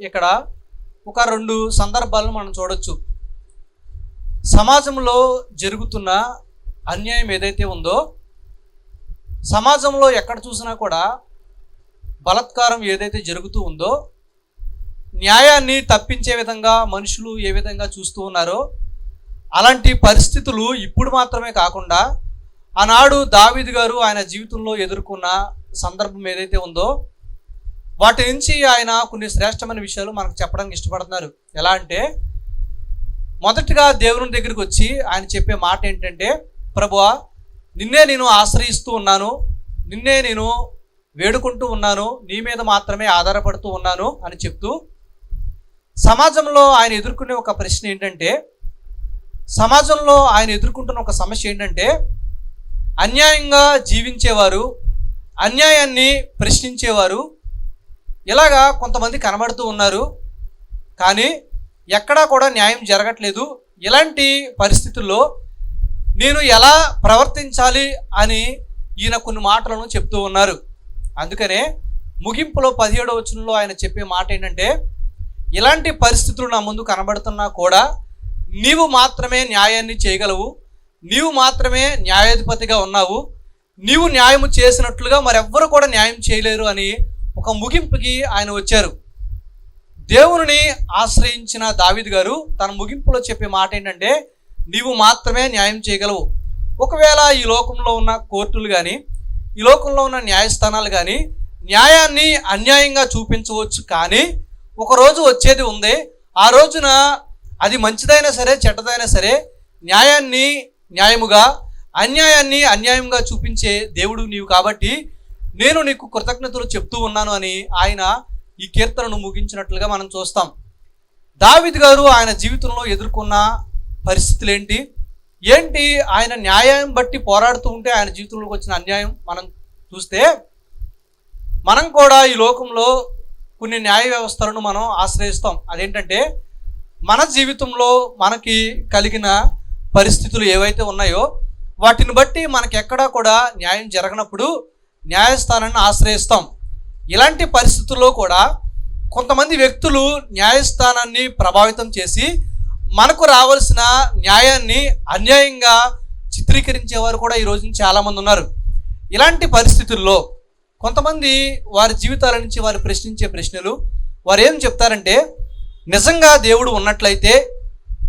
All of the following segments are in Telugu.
ఇక్కడ ఒక రెండు సందర్భాలను మనం చూడొచ్చు. సమాజంలో జరుగుతున్న అన్యాయం ఏదైతే ఉందో సమాజంలో ఎక్కడ చూసినా కూడా బలత్కారం ఏదైతే జరుగుతూ ఉందో న్యాయాన్ని తప్పించే విధంగా మనుషులు ఏ విధంగా చూస్తూ ఉన్నారో అలాంటి పరిస్థితులు ఇప్పుడు మాత్రమే కాకుండా ఆనాడు దావిద్ గారు ఆయన జీవితంలో ఎదుర్కొన్న సందర్భం ఏదైతే ఉందో వాటి నుంచి ఆయన కొన్ని శ్రేష్టమైన విషయాలు మనకు చెప్పడానికి ఇష్టపడుతున్నారు. ఎలా అంటే మొదటిగా దేవుని దగ్గరికి వచ్చి ఆయన చెప్పే మాట ఏంటంటే ప్రభువా నిన్నే నేను ఆశ్రయిస్తూ ఉన్నాను నిన్నే నేను వేడుకుంటూ ఉన్నాను నీ మీద మాత్రమే ఆధారపడుతూ ఉన్నాను అని చెప్తూ సమాజంలో ఆయన ఎదుర్కొనే ఒక ప్రశ్న ఏంటంటే సమాజంలో ఆయన ఎదుర్కొంటున్న ఒక సమస్య ఏంటంటే అన్యాయంగా జీవించేవారు అన్యాయాన్ని ప్రశ్నించేవారు ఇలాగా కొంతమంది కనబడుతూ ఉన్నారు. కానీ ఎక్కడా కూడా న్యాయం జరగట్లేదు. ఇలాంటి పరిస్థితుల్లో నేను ఎలా ప్రవర్తించాలి అని ఈయన కొన్ని మాటలను చెప్తూ ఉన్నారు. అందుకనే ముగింపులో పదిహేడవ వచనంలో ఆయన చెప్పే మాట ఏంటంటే ఇలాంటి పరిస్థితులు నా ముందు కనబడుతున్నా కూడా నీవు మాత్రమే న్యాయాన్ని చేయగలవు. నీవు మాత్రమే న్యాయాధిపతిగా ఉన్నావు. నీవు న్యాయం చేసినట్లుగా మరెవ్వరు కూడా న్యాయం చేయలేరు అని ఒక ముగింపుకి ఆయన వచ్చారు. దేవుని ఆశ్రయించిన దావిద్ గారు తన ముగింపులో చెప్పే మాట ఏంటంటే నీవు మాత్రమే న్యాయం చేయగలవు. ఒకవేళ ఈ లోకంలో ఉన్న కోర్టులు కానీ ఈ లోకంలో ఉన్న న్యాయస్థానాలు కానీ న్యాయాన్ని అన్యాయంగా చూపించవచ్చు కానీ ఒకరోజు వచ్చేది ఉంది ఆ రోజున అది మంచిదైనా సరే చెడ్డదైనా సరే న్యాయాన్ని న్యాయముగా అన్యాయాన్ని అన్యాయంగా చూపించే దేవుడు నీవు కాబట్టి నేను నీకు కృతజ్ఞతలు చెప్తూ ఉన్నాను అని ఆయన ఈ కీర్తనను ముగించినట్లుగా మనం చూస్తాం. దావిద్ గారు ఆయన జీవితంలో ఎదుర్కొన్న పరిస్థితులు ఏంటి ఏంటి ఆయన న్యాయం బట్టి పోరాడుతూ ఉంటే ఆయన జీవితంలోకి వచ్చిన అన్యాయం మనం చూస్తే మనం కూడా ఈ లోకంలో కొన్ని న్యాయ వ్యవస్థలను మనం ఆశ్రయిస్తాం. అదేంటంటే మన జీవితంలో మనకి కలిగిన పరిస్థితులు ఏవైతే ఉన్నాయో వాటిని బట్టి మనకి ఎక్కడా కూడా న్యాయం జరగనప్పుడు న్యాయస్థానాన్ని ఆశ్రయిస్తాం. ఇలాంటి పరిస్థితుల్లో కూడా కొంతమంది వ్యక్తులు న్యాయస్థానాన్ని ప్రభావితం చేసి మనకు రావాల్సిన న్యాయాన్ని అన్యాయంగా చిత్రీకరించేవారు కూడా ఈ చాలామంది ఉన్నారు. ఇలాంటి పరిస్థితుల్లో కొంతమంది వారి జీవితాల నుంచి వారు ప్రశ్నించే ప్రశ్నలు వారు ఏం చెప్తారంటే నిజంగా దేవుడు ఉన్నట్లయితే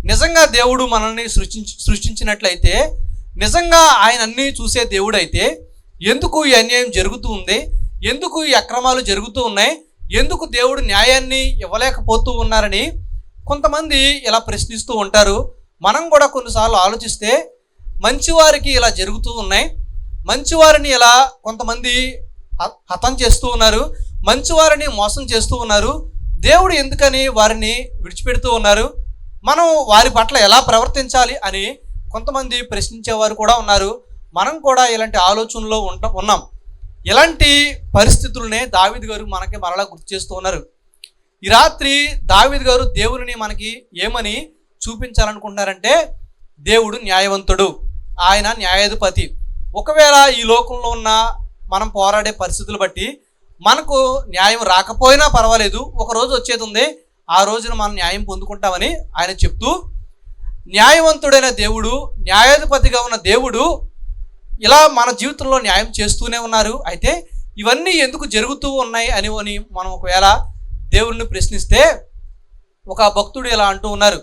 నిజంగా దేవుడు మనల్ని సృష్టించి సృష్టించినట్లయితే నిజంగా ఆయన అన్నీ చూసే దేవుడైతే ఎందుకు ఈ అన్యాయం జరుగుతూ ఉంది? ఎందుకు ఈ అక్రమాలు జరుగుతూ ఉన్నాయి? ఎందుకు దేవుడు న్యాయాన్ని ఇవ్వలేకపోతూ ఉన్నారని కొంతమంది ఇలా ప్రశ్నిస్తూ ఉంటారు. మనం కూడా కొన్నిసార్లు ఆలోచిస్తే మంచివారికి ఇలా జరుగుతూ ఉన్నాయి. మంచివారిని ఇలా కొంతమంది హ- హతం చేస్తూ ఉన్నారు. మంచివారిని మోసం చేస్తూ ఉన్నారు. దేవుడు ఎందుకని వారిని విడిచిపెడుతూ ఉన్నారు? మనం వారి పట్ల ఎలా ప్రవర్తించాలి అని కొంతమంది ప్రశ్నించేవారు కూడా ఉన్నారు. మనం కూడా ఇలాంటి ఆలోచనలో ఉంట ఉన్నాం. ఇలాంటి పరిస్థితులనే దావిద్ గారు మనకి మరలా గుర్తు చేస్తూ ఉన్నారు. ఈ రాత్రి దావిద్ గారు దేవుడిని మనకి ఏమని చూపించాలనుకుంటున్నారంటే దేవుడు న్యాయవంతుడు ఆయన న్యాయాధిపతి. ఒకవేళ ఈ లోకంలో ఉన్న మనం పోరాడే పరిస్థితులు బట్టి మనకు న్యాయం రాకపోయినా పర్వాలేదు ఒక రోజు వచ్చేది ఉంది ఆ రోజున మనం న్యాయం పొందుకుంటామని ఆయన చెప్తూ న్యాయవంతుడైన దేవుడు న్యాయాధిపతిగా ఉన్న దేవుడు ఇలా మన జీవితంలో న్యాయం చేస్తూనే ఉన్నారు. అయితే ఇవన్నీ ఎందుకు జరుగుతూ ఉన్నాయి అని అని మనం ఒకవేళ దేవుణ్ణి ప్రశ్నిస్తే ఒక భక్తుడు ఇలా అంటూ ఉన్నారు.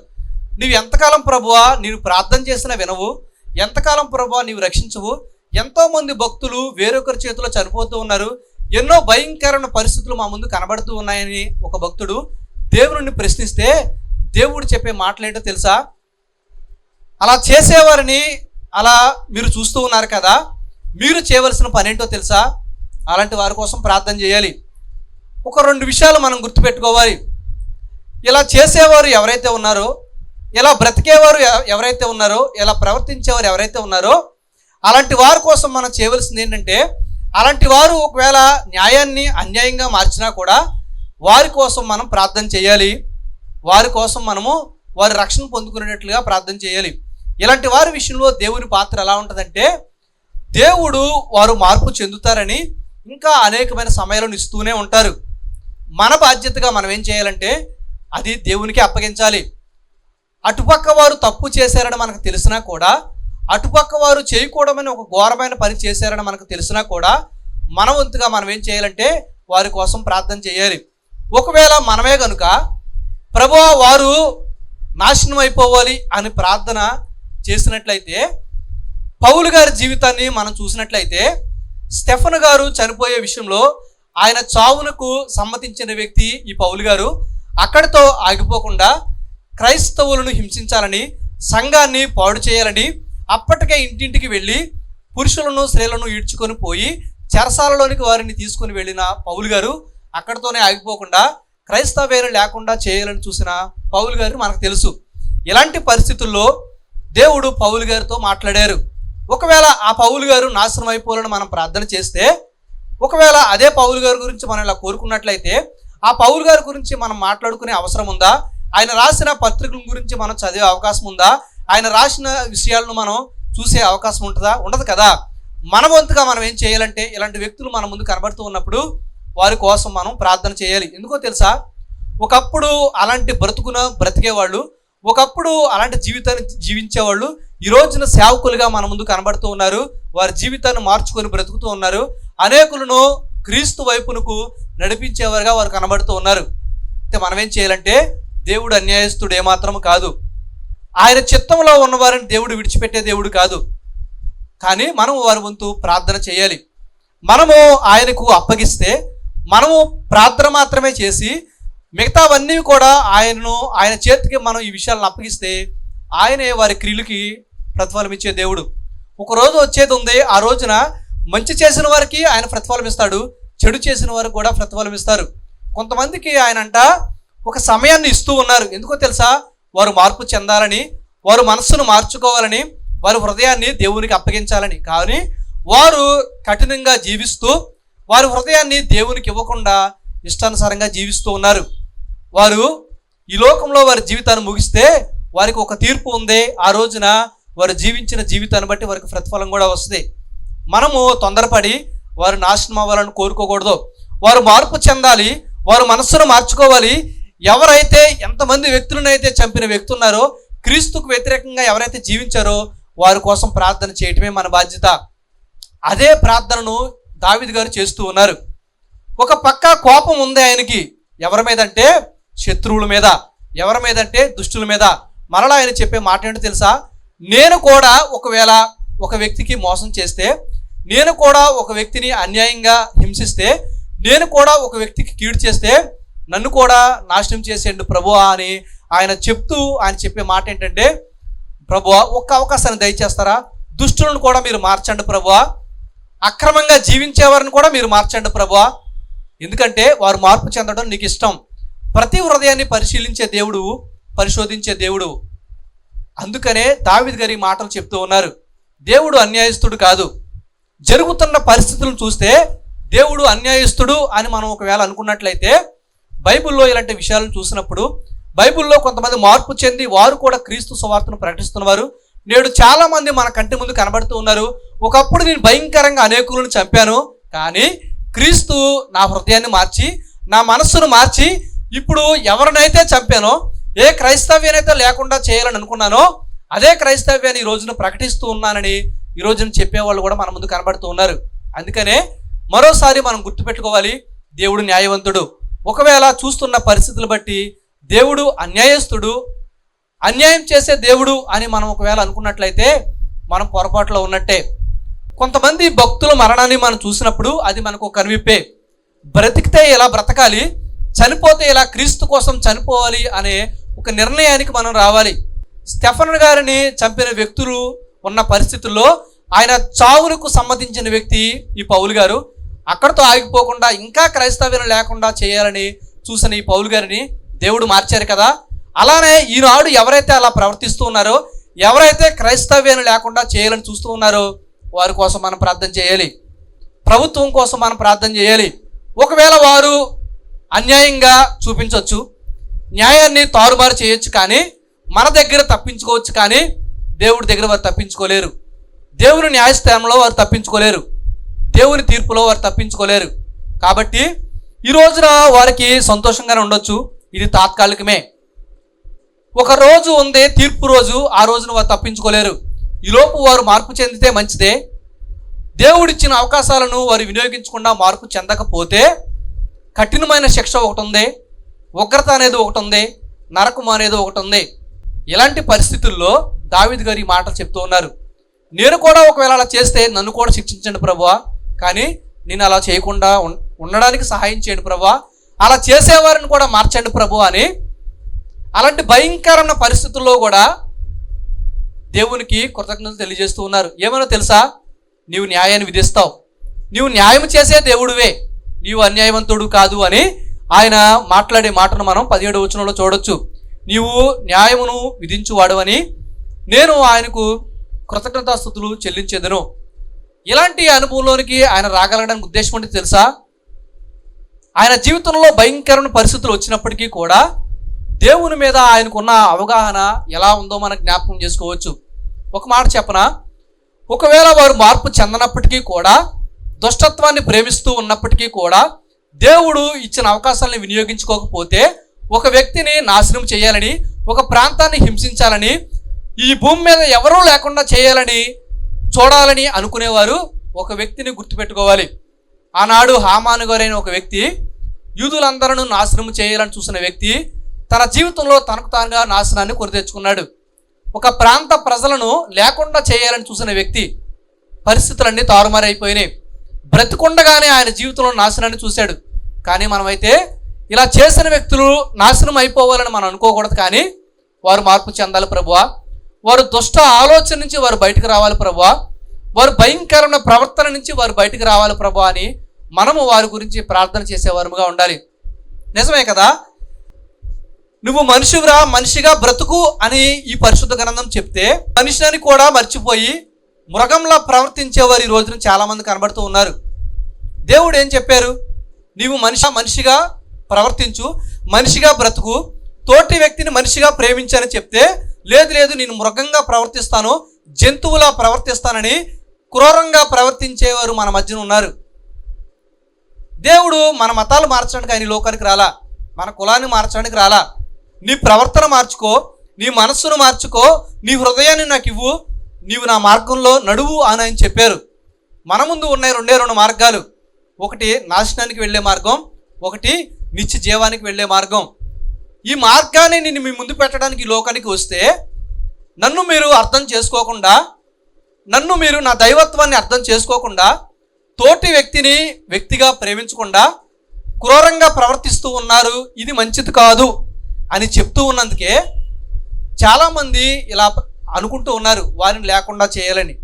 నీవు ఎంతకాలం ప్రభువా? నీవు ప్రార్థన చేసిన వినవు. ఎంతకాలం ప్రభువా? నీవు రక్షించవు. ఎంతోమంది భక్తులు వేరొకరి చేతిలో చనిపోతూ ఉన్నారు. ఎన్నో భయంకరమైన పరిస్థితులు మా ముందు కనబడుతూ ఉన్నాయని ఒక భక్తుడు దేవుడిని ప్రశ్నిస్తే దేవుడు చెప్పే మాటలేంటో తెలుసా? అలా చేసేవారిని అలా మీరు చూస్తూ ఉన్నారు కదా మీరు చేయవలసిన పని ఏంటో తెలుసా? అలాంటి వారి కోసం ప్రార్థన చేయాలి. ఒక రెండు విషయాలు మనం గుర్తుపెట్టుకోవాలి. ఇలా చేసేవారు ఎవరైతే ఉన్నారో ఇలా బ్రతికేవారు ఎవ- ఎవరైతే ఉన్నారో ఇలా ప్రవర్తించేవారు ఎవరైతే ఉన్నారో అలాంటి వారి కోసం మనం చేయవలసింది ఏంటంటే అలాంటి వారు ఒకవేళ న్యాయాన్ని అన్యాయంగా మార్చినా కూడా వారి కోసం మనం ప్రార్థన చేయాలి. వారి కోసం మనము వారి రక్షణ పొందుకునేటట్లుగా ప్రార్థన చేయాలి. ఇలాంటి వారి విషయంలో దేవుని పాత్ర ఎలా ఉంటుందంటే దేవుడు వారు మార్పు చెందుతారని ఇంకా అనేకమైన సమయాలను ఇస్తూనే ఉంటారు. మన బాధ్యతగా మనం ఏం చేయాలంటే అది దేవునికి అప్పగించాలి. అటుపక్క వారు తప్పు చేశారని మనకు తెలిసినా కూడా అటుపక్క వారు చేయకూడమని ఒక ఘోరమైన పని చేశారని మనకు తెలిసినా కూడా మన వంతుగా మనం ఏం చేయాలంటే వారి కోసం ప్రార్థన చేయాలి. ఒకవేళ మనమే కనుక ప్రభు వారు నాశనం అయిపోవాలి అని ప్రార్థన చేసినట్లయితే పౌలు గారి జీవితాన్ని మనం చూసినట్లయితే స్టెఫన్ గారు చనిపోయే విషయంలో ఆయన చావునకు సమ్మతించిన వ్యక్తి ఈ పౌలు గారు. అక్కడితో ఆగిపోకుండా క్రైస్తవులను హింసించాలని సంఘాన్ని పాడు చేయాలని అప్పటికే ఇంటింటికి వెళ్ళి పురుషులను స్త్రీలను ఈడ్చుకొని పోయి చెరసాలలోనికి వారిని తీసుకొని వెళ్ళిన పౌలు గారు అక్కడితోనే ఆగిపోకుండా క్రైస్తవేరు లేకుండా చేయాలని చూసిన పౌలు గారు మనకు తెలుసు. ఇలాంటి పరిస్థితుల్లో దేవుడు పౌలు గారితో మాట్లాడారు. ఒకవేళ ఆ పౌలు గారు నాశనం అయిపోవాలని మనం ప్రార్థన చేస్తే ఒకవేళ అదే పౌలు గారి గురించి మనం ఇలా కోరుకున్నట్లయితే ఆ పౌలు గారి గురించి మనం మాట్లాడుకునే అవసరం ఉందా? ఆయన రాసిన పత్రికల గురించి మనం చదివే అవకాశం ఉందా? ఆయన రాసిన విషయాలను మనం చూసే అవకాశం ఉంటుందా? ఉండదు కదా. మన వంతుగా మనం ఏం చేయాలంటే ఇలాంటి వ్యక్తులు మన ముందు కనబడుతూ ఉన్నప్పుడు వారి కోసం మనం ప్రార్థన చేయాలి. ఎందుకో తెలుసా? ఒకప్పుడు అలాంటి బ్రతుకున బ్రతికేవాళ్ళు ఒకప్పుడు అలాంటి జీవితాన్ని జీవించేవాళ్ళు ఈ రోజున సేవకులుగా మన ముందు కనబడుతూ ఉన్నారు. వారి జీవితాన్ని మార్చుకొని బ్రతుకుతూ ఉన్నారు. అనేకులను క్రీస్తు వైపునకు నడిపించేవారుగా వారు కనబడుతూ ఉన్నారు. అయితే మనం ఏం చేయాలంటే దేవుడు అన్యాయస్తుడు ఏమాత్రం కాదు. ఆయన చిత్తంలో ఉన్నవారిని దేవుడు విడిచిపెట్టే దేవుడు కాదు. కానీ మనం వారి వంతు ప్రార్థన చేయాలి. మనము ఆయనకు అప్పగిస్తే మనము ప్రార్థన మాత్రమే చేసి మిగతావన్నీ కూడా ఆయనను ఆయన చేతికి మనం ఈ విషయాలను అప్పగిస్తే ఆయనే వారి క్రియలకి ప్రతిఫలం ఇచ్చే దేవుడు. ఒక రోజు వచ్చేది ఉంది ఆ రోజున మంచి చేసిన వారికి ఆయన ప్రతిఫలం ఇస్తాడు చెడు చేసిన వారికి కూడా ప్రతిఫలం ఇస్తారు. కొంతమందికి ఆయన అంట ఒక సమయాన్ని ఇస్తూ ఉన్నారు. ఎందుకో తెలుసా? వారు మార్పు చెందాలని వారు మనస్సును మార్చుకోవాలని వారి హృదయాన్ని దేవునికి అప్పగించాలని. కానీ వారు కఠినంగా జీవిస్తూ వారి హృదయాన్ని దేవునికి ఇవ్వకుండా ఇష్టానుసారంగా జీవిస్తూ ఉన్నారు. వారు ఈ లోకంలో వారి జీవితాన్ని ముగిస్తే వారికి ఒక తీర్పు ఉంది. ఆ రోజున వారు జీవించిన జీవితాన్ని బట్టి వారికి ప్రతిఫలం కూడా వస్తుంది. మనము తొందరపడి వారు నాశనం అవ్వాలని కోరుకోకూడదు. వారు మార్పు చెందాలి వారు మనస్సును మార్చుకోవాలి. ఎవరైతే ఎంతమంది వ్యక్తులను అయితే చంపిన వ్యక్తి ఉన్నారో క్రీస్తుకు వ్యతిరేకంగా ఎవరైతే జీవించారో వారి కోసం ప్రార్థన చేయటమే మన బాధ్యత. అదే ప్రార్థనను దావిద్ గారు చేస్తూ ఉన్నారు. ఒక పక్క కోపం ఉంది ఆయనకి. ఎవరి మీద అంటే శత్రువుల మీద ఎవరి మీద అంటే దుష్టుల మీద. మరలా ఆయన చెప్పే మాట ఏంటో తెలుసా? నేను కూడా ఒకవేళ ఒక వ్యక్తికి మోసం చేస్తే నేను కూడా ఒక వ్యక్తిని అన్యాయంగా హింసిస్తే నేను కూడా ఒక వ్యక్తికి కీడు చేస్తే నన్ను కూడా నాశనం చేసేయండి ప్రభువా అని ఆయన చెప్తూ ఆయన చెప్పే మాట ఏంటంటే ప్రభువా ఒక్క అవకాశాన్ని దయచేస్తారా? దుష్టులను కూడా మీరు మార్చండి ప్రభువా. అక్రమంగా జీవించేవారిని కూడా మీరు మార్చండి ప్రభువా. ఎందుకంటే వారు మార్పు చెందడం నీకు ఇష్టం. ప్రతి హృదయాన్ని పరిశీలించే దేవుడు పరిశోధించే దేవుడు. అందుకనే దావిద్ గారి మాటలు చెప్తూ ఉన్నారు. దేవుడు అన్యాయస్తుడు కాదు. జరుగుతున్న పరిస్థితులను చూస్తే దేవుడు అన్యాయస్తుడు అని మనం ఒకవేళ అనుకున్నట్లయితే బైబిల్లో ఇలాంటి విషయాలను చూసినప్పుడు బైబిల్లో కొంతమంది మార్పు చెంది వారు కూడా క్రీస్తు సువార్తను ప్రకటిస్తున్నవారు. నేడు చాలామంది మన కంటి ముందు కనబడుతూ ఉన్నారు. ఒకప్పుడు నేను భయంకరంగా అనేకులను చంపాను. కానీ క్రీస్తు నా హృదయాన్ని మార్చి నా మనస్సును మార్చి ఇప్పుడు ఎవరినైతే చంపానో ఏ క్రైస్తవ్యానైతే లేకుండా చేయాలని అనుకున్నానో అదే క్రైస్తవ్యాన్ని ఈ రోజున ప్రకటిస్తూ ఉన్నానని ఈ రోజున చెప్పేవాళ్ళు కూడా మన ముందు కనబడుతూ ఉన్నారు. అందుకనే మరోసారి మనం గుర్తుపెట్టుకోవాలి దేవుడు న్యాయవంతుడు. ఒకవేళ చూస్తున్న పరిస్థితులు బట్టి దేవుడు అన్యాయస్తుడు అన్యాయం చేసే దేవుడు అని మనం ఒకవేళ అనుకున్నట్లయితే మనం పొరపాటులో ఉన్నట్టే. కొంతమంది భక్తుల మరణాన్ని మనం చూసినప్పుడు అది మనకు ఒక కనువిప్పే. బ్రతికితే ఎలా బ్రతకాలి? చనిపోతే ఇలా క్రీస్తు కోసం చనిపోవాలి అనే ఒక నిర్ణయానికి మనం రావాలి. స్టెఫన్ గారిని చంపిన వ్యక్తులు ఉన్న పరిస్థితుల్లో ఆయన చావులకు సంబంధించిన వ్యక్తి ఈ పౌలు గారు. అక్కడితో ఆగిపోకుండా ఇంకా క్రైస్తవ్యం లేకుండా చేయాలని చూసిన ఈ పౌలు గారిని దేవుడు మార్చారు కదా. అలానే ఈనాడు ఎవరైతే అలా ప్రవర్తిస్తూ ఉన్నారో ఎవరైతే క్రైస్తవ్యాన్ని లేకుండా చేయాలని చూస్తూ ఉన్నారో వారి కోసం మనం ప్రార్థన చేయాలి. ప్రభుత్వం కోసం మనం ప్రార్థన చేయాలి. ఒకవేళ వారు అన్యాయంగా చూపించవచ్చు. న్యాయాన్ని తారుమారు చేయొచ్చు కానీ మన దగ్గర తప్పించుకోవచ్చు కానీ దేవుడి దగ్గర వారు తప్పించుకోలేరు. దేవుని న్యాయస్థానంలో వారు తప్పించుకోలేరు. దేవుని తీర్పులో వారు తప్పించుకోలేరు. కాబట్టి ఈ రోజున వారికి సంతోషంగానే ఉండొచ్చు. ఇది తాత్కాలికమే. ఒక రోజు ఉంది తీర్పు రోజు ఆ రోజున వారు తప్పించుకోలేరు. ఈలోపు వారు మార్పు చెందితే మంచిదే. దేవుడిచ్చిన అవకాశాలను వారు వినియోగించకుండా మార్పు చెందకపోతే కఠినమైన శిక్ష ఒకటి ఉంది ఉగ్రత అనేది ఒకటి ఉంది నరకం అనేది ఒకటి ఉంది. ఇలాంటి పరిస్థితుల్లో దావిద్ గారి ఈ మాటలు చెప్తూ ఉన్నారు. నేను కూడా ఒకవేళ అలా చేస్తే నన్ను కూడా శిక్షించండి ప్రభువా కానీ నేను అలా చేయకుండా ఉండడానికి సహాయం చేయండి ప్రభువా అలా చేసేవారిని కూడా మార్చండి ప్రభు అని అలాంటి భయంకరమైన పరిస్థితుల్లో కూడా దేవునికి కృతజ్ఞతలు తెలియజేస్తూ ఉన్నారు. ఏమైనా తెలుసా? నీవు న్యాయాన్ని విధిస్తావు. నీవు న్యాయం చేసే దేవుడివే. నీవు అన్యాయవంతుడు కాదు అని ఆయన మాట్లాడే మాటను మనం పదిహేడు వచనంలో చూడొచ్చు. నీవు న్యాయమును విధించువాడు అని నేను ఆయనకు కృతజ్ఞతాస్థుతులు చెల్లించేదను. ఇలాంటి అనుభవంలోనికి ఆయన రాగలగడానికి ఉద్దేశం అంటే తెలుసా? ఆయన జీవితంలో భయంకరమైన పరిస్థితులు వచ్చినప్పటికీ కూడా దేవుని మీద ఆయనకున్న అవగాహన ఎలా ఉందో మనం జ్ఞాపకం చేసుకోవచ్చు. ఒక మాట చెప్పనా? ఒకవేళ వారు మార్పు చెందనప్పటికీ కూడా దుష్టత్వాన్ని ప్రేమిస్తూ ఉన్నప్పటికీ కూడా దేవుడు ఇచ్చిన అవకాశాలను వినియోగించుకోకపోతే ఒక వ్యక్తిని నాశనం చేయాలని ఒక ప్రాంతాన్ని హింసించాలని ఈ భూమి మీద ఎవరూ లేకుండా చేయాలని చూడాలని అనుకునేవారు ఒక వ్యక్తిని గుర్తుపెట్టుకోవాలి. ఆనాడు హామాను గారైన ఒక వ్యక్తి యూదులందరూ నాశనం చేయాలని చూసిన వ్యక్తి తన జీవితంలో తనకు తానుగా నాశనాన్ని కొని తెచ్చుకున్నాడు. ఒక ప్రాంత ప్రజలను లేకుండా చేయాలని చూసిన వ్యక్తి పరిస్థితులన్నీ తారుమారైపోయినాయి. బ్రతికుండగానే ఆయన జీవితంలో నాశనాన్ని చూశాడు. కానీ మనమైతే ఇలా చేసిన వ్యక్తులు నాశనం అయిపోవాలని మనం అనుకోకూడదు కానీ వారు మార్పు చెందాలి ప్రభువా. వారు దుష్ట ఆలోచన నుంచి వారు బయటకు రావాలి ప్రభువా. వారు భయంకరమైన ప్రవర్తన నుంచి వారు బయటకు రావాలి ప్రభు అని మనము వారి గురించి ప్రార్థన చేసేవారుగా ఉండాలి. నిజమే కదా? నువ్వు మనిషివిరా మనిషిగా బ్రతుకు అని ఈ పరిశుద్ధ గ్రంథం చెప్తే మనిషిని కూడా మర్చిపోయి మృగంలా ప్రవర్తించేవారు ఈ రోజున చాలామంది కనబడుతూ ఉన్నారు. దేవుడు ఏం చెప్పారు? నీవు మనిషి మనిషిగా ప్రవర్తించు మనిషిగా బ్రతుకు తోటి వ్యక్తిని మనిషిగా ప్రేమించని చెప్తే లేదు లేదు నేను మృగంగా ప్రవర్తిస్తాను జంతువులా ప్రవర్తిస్తానని క్రూరంగా ప్రవర్తించేవారు మన మధ్యన ఉన్నారు. దేవుడు మన మతాలు మార్చడానికి ఆయన లోకానికి రాలా. మన కులాన్ని మార్చడానికి రాలా. నీ ప్రవర్తన మార్చుకో నీ మనస్సును మార్చుకో నీ హృదయాన్ని నాకు ఇవ్వు నీవు నా మార్గంలో నడువు అని ఆయన చెప్పారు. మన ముందు ఉన్నాయి రెండే రెండు మార్గాలు. ఒకటి నాశనానికి వెళ్ళే మార్గం ఒకటి నిత్య జీవానికి వెళ్ళే మార్గం. ఈ మార్గాన్ని నేను మీ ముందు పెట్టడానికి ఈ లోకానికి వస్తే నన్ను మీరు అర్థం చేసుకోకుండా నన్ను మీరు నా దైవత్వాన్ని అర్థం చేసుకోకుండా తోటి వ్యక్తిని వ్యక్తిగా ప్రేమించకుండా క్రూరంగా ప్రవర్తిస్తూ ఉన్నారు ఇది మంచిది కాదు అని చెప్తూ ఉన్నందుకే చాలామంది ఇలా అనుకుంటూ ఉన్నారు వారిని లేకుండా చేయాలని.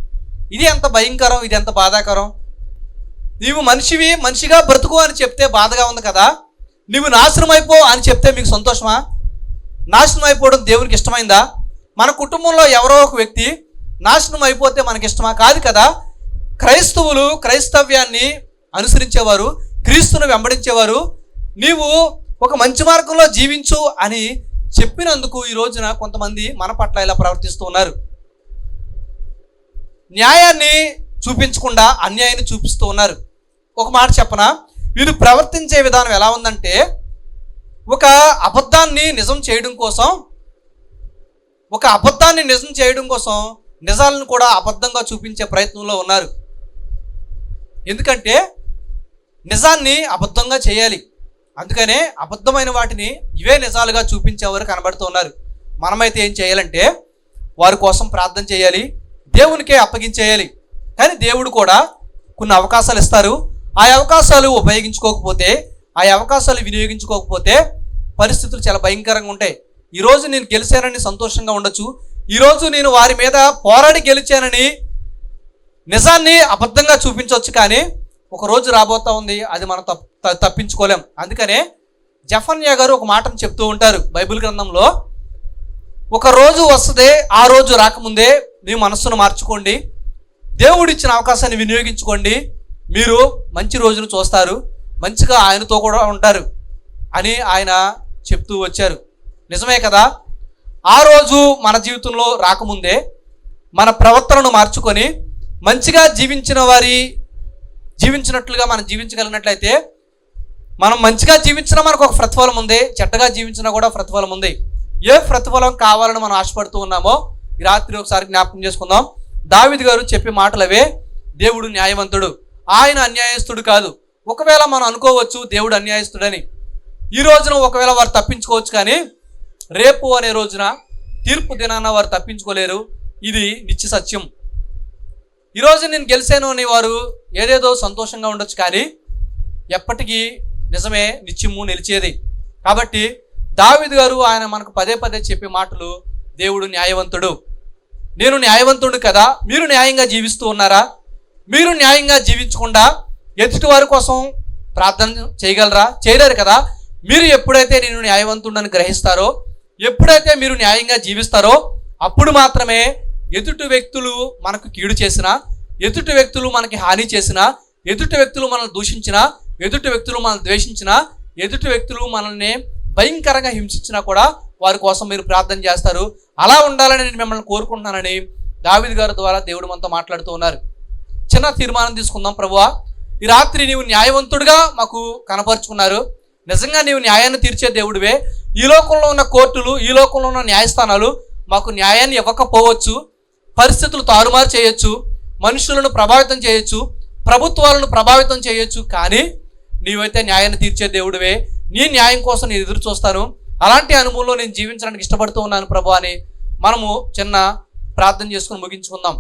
ఇది ఎంత భయంకరం ఇది ఎంత బాధాకరం? నీవు మనిషివి మనిషిగా బ్రతుకు అని చెప్తే బాధగా ఉంది కదా? నీవు నాశనం అయిపో అని చెప్తే మీకు సంతోషమా? నాశనం అయిపోవడం దేవునికి ఇష్టమైందా? మన కుటుంబంలో ఎవరో ఒక వ్యక్తి నాశనం అయిపోతే మనకి ఇష్టమా? కాదు కదా? క్రైస్తవులు క్రైస్తవ్యాన్ని అనుసరించేవారు క్రీస్తును వెంబడించేవారు. నీవు ఒక మంచి మార్గంలో జీవించు అని చెప్పినందుకు ఈ రోజున కొంతమంది మన పట్ల ఇలా ప్రవర్తిస్తూ ఉన్నారు. న్యాయాన్ని చూపించకుండా అన్యాయాన్ని చూపిస్తూ ఉన్నారు. ఒక మాట చెప్పనా? వీరు ప్రవర్తించే విధానం ఎలా ఉందంటే ఒక అబద్ధాన్ని నిజం చేయడం కోసం ఒక అబద్ధాన్ని నిజం చేయడం కోసం నిజాలను కూడా అబద్ధంగా చూపించే ప్రయత్నంలో ఉన్నారు. ఎందుకంటే నిజాన్ని అబద్ధంగా చేయాలి. అందుకనే అబద్ధమైన వాటిని ఇవే నిజాలుగా చూపించేవారు కనబడుతున్నారు మనమైతే ఏం చేయాలంటే వారి కోసం ప్రార్థన చేయాలి దేవునికే అప్పగించేయాలి. కానీ దేవుడు కూడా కొన్ని అవకాశాలు ఇస్తారు. ఆ అవకాశాలు ఉపయోగించుకోకపోతే ఆ అవకాశాలు వినియోగించుకోకపోతే పరిస్థితులు చాలా భయంకరంగా ఉంటాయి. ఈరోజు నేను గెలిచానని సంతోషంగా ఉండొచ్చు. ఈరోజు నేను వారి మీద పోరాడి గెలిచానని నిజాన్ని అబద్ధంగా చూపించవచ్చు కానీ ఒక రోజు రాబోతా ఉంది అది మనం తప్ తప్పించుకోలేం. అందుకనే జఫన్యా గారు ఒక మాటను చెప్తూ ఉంటారు బైబిల్ గ్రంథంలో. ఒక రోజు వస్తుంది ఆ రోజు రాకముందే మీ మనస్సును మార్చుకోండి. దేవుడిచ్చిన అవకాశాన్ని వినియోగించుకోండి. మీరు మంచి రోజును చూస్తారు మంచిగా ఆయనతో కూడా ఉంటారు అని ఆయన చెప్తూ వచ్చారు. నిజమే కదా? ఆ రోజు మన జీవితంలో రాకముందే మన ప్రవర్తనను మార్చుకొని మంచిగా జీవించిన వారి జీవించినట్లుగా మనం జీవించగలిగినట్లయితే మనం మంచిగా జీవించినా మనకు ఒక ప్రతిఫలం ఉంది చెడ్డగా జీవించినా కూడా ప్రతిఫలం ఉంది. ఏ ప్రతిఫలం కావాలని మనం ఆశపడుతూ ఉన్నామో ఈ రాత్రి ఒకసారి జ్ఞాపకం చేసుకుందాం. దావిద్ గారు చెప్పే మాటలవే దేవుడు న్యాయవంతుడు. ఆయన అన్యాయస్తుడు కాదు. ఒకవేళ మనం అనుకోవచ్చు దేవుడు అన్యాయస్తుడని. ఈ రోజున ఒకవేళ వారు తప్పించుకోవచ్చు కానీ రేపు అనే రోజున తీర్పు దినాన వారు తప్పించుకోలేరు. ఇది నిత్య సత్యం. ఈరోజు నేను గెలిచాను అని వారు ఏదేదో సంతోషంగా ఉండొచ్చు కానీ ఎప్పటికీ నిజమే నిత్యము నిలిచేది. కాబట్టి దావిద్ గారు ఆయన మనకు పదే పదే చెప్పే మాటలు దేవుడు న్యాయవంతుడు. నేను న్యాయవంతుడు కదా మీరు న్యాయంగా జీవిస్తూ ఉన్నారా? మీరు న్యాయంగా జీవించకుండా ఎదుటి వారి కోసం ప్రార్థన చేయగలరా? చేయలేరు కదా? మీరు ఎప్పుడైతే నేను న్యాయవంతుడని గ్రహిస్తారో ఎప్పుడైతే మీరు న్యాయంగా జీవిస్తారో అప్పుడు మాత్రమే ఎదుటి వ్యక్తులు మనకు కీడు చేసినా ఎదుటి వ్యక్తులు మనకి హాని చేసినా ఎదుటి వ్యక్తులు మనల్ని దూషించినా ఎదుటి వ్యక్తులు మనల్ని ద్వేషించినా ఎదుటి వ్యక్తులు మనల్ని భయంకరంగా హింసించినా కూడా వారి కోసం మీరు ప్రార్థన చేస్తారు. అలా ఉండాలని నేను మిమ్మల్ని కోరుకుంటున్నానని దావిద్ గారి ద్వారా దేవుడు మనతో మాట్లాడుతూ ఉన్నారు. చిన్న తీర్మానం తీసుకుందాం ప్రభువా. ఈ రాత్రి నీవు న్యాయవంతుడిగా మాకు కనపరుచుకున్నారు. నిజంగా నీవు న్యాయాన్ని తీర్చే దేవుడివే. ఈ లోకంలో ఉన్న కోర్టులు ఈ లోకంలో ఉన్న న్యాయస్థానాలు మాకు న్యాయాన్ని ఇవ్వకపోవచ్చు. పరిస్థితులు తారుమారు చేయొచ్చు మనుషులను ప్రభావితం చేయొచ్చు ప్రభుత్వాలను ప్రభావితం చేయొచ్చు కానీ నీవైతే న్యాయాన్ని తీర్చే దేవుడివే. నీ న్యాయం కోసం నేను ఎదురు చూస్తాను. అలాంటి అనుభవంలో నేను జీవించడానికి ఇష్టపడుతూ ఉన్నాను ప్రభు అని మనము చిన్న ప్రార్థన చేసుకుని ముగించుకుందాం.